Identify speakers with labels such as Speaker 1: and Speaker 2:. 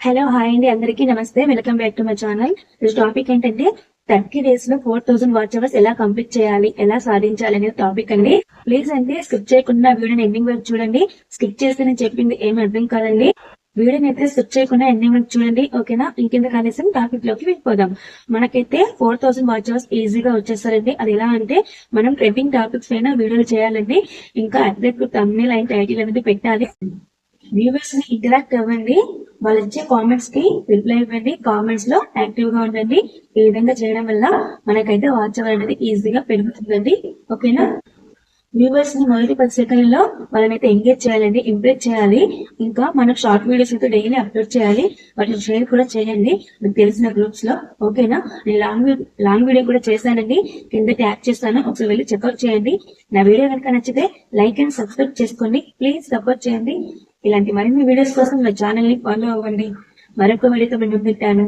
Speaker 1: Hello hi అండి. అందరికీ నమస్తే. Welcome back to my channel. ఈ టాపిక్ ఏంటంటే థర్టీ డేస్లో ఫోర్ థౌసండ్ వాచ్ అవర్స్ ఎలా కంప్లీట్ చేయాలి ఎలా సాధించాలి అనేది టాపిక్ అండి. ప్లీజ్ అండి స్కిప్ చేయకుండా వీడియోని ఎండింగ్ వరకు చూడండి. స్కిప్ చేస్తే నేను చెప్పింది ఏమి అర్థం కాదండి. వీడియోని అయితే స్కిప్ చేయకుండా ఎండింగ్ వరకు చూడండి ఓకేనా? ఇంకెంత కనీసం టాపిక్లోకి వెళ్ళిపోదాం. మనకైతే ఫోర్ థౌసండ్ వాచ్ అవర్స్ ఈజీగా వచ్చేస్తారండి. అది ఎలా అంటే మనం ట్రెండింగ్ టాపిక్స్ పైన వీడియోలు చేయాలండి. ఇంకా అట్లెట్ తమ్మిల్ అండ్ టైటిల్ అనేది పెట్టాలి. వ్యూవర్స్ని ఇంటరాక్ట్ అవ్వండి. వాళ్ళు ఇచ్చే కామెంట్స్కి రిప్లై ఇవ్వండి. కామెంట్స్లో యాక్టివ్గా ఉండండి. ఈ విధంగా చేయడం వల్ల మనకైతే వాచ్ అవర్ అనేది ఈజీగా పెరుగుతుందండి. ఓకేనా వ్యూవర్స్ని మొదటి పది సెకండ్లలో వాళ్ళనైతే ఎంగేజ్ చేయాలండి ఇంప్రెస్ చేయాలి. ఇంకా మనం షార్ట్ వీడియోస్ అయితే డైలీ అప్లోడ్ చేయాలి. వాటిని షేర్ కూడా చేయండి. మీకు తెలిసిన గ్రూప్స్లో. ఓకేనా నేను లాంగ్ లాంగ్ వీడియో కూడా చేశానండి. కింద ట్యాగ్ చేస్తాను. ఒకసారి వెళ్ళి చెక్అవుట్ చేయండి. నా వీడియో కనుక నచ్చితే లైక్ అండ్ సబ్స్క్రైబ్ చేసుకోండి. ప్లీజ్ సపోర్ట్ చేయండి. ఇలాంటి మరిన్ని వీడియోస్ కోసం నా ఛానల్ని ఫాలో అవ్వండి. మరొక వీడియోతో మేము పెట్టాను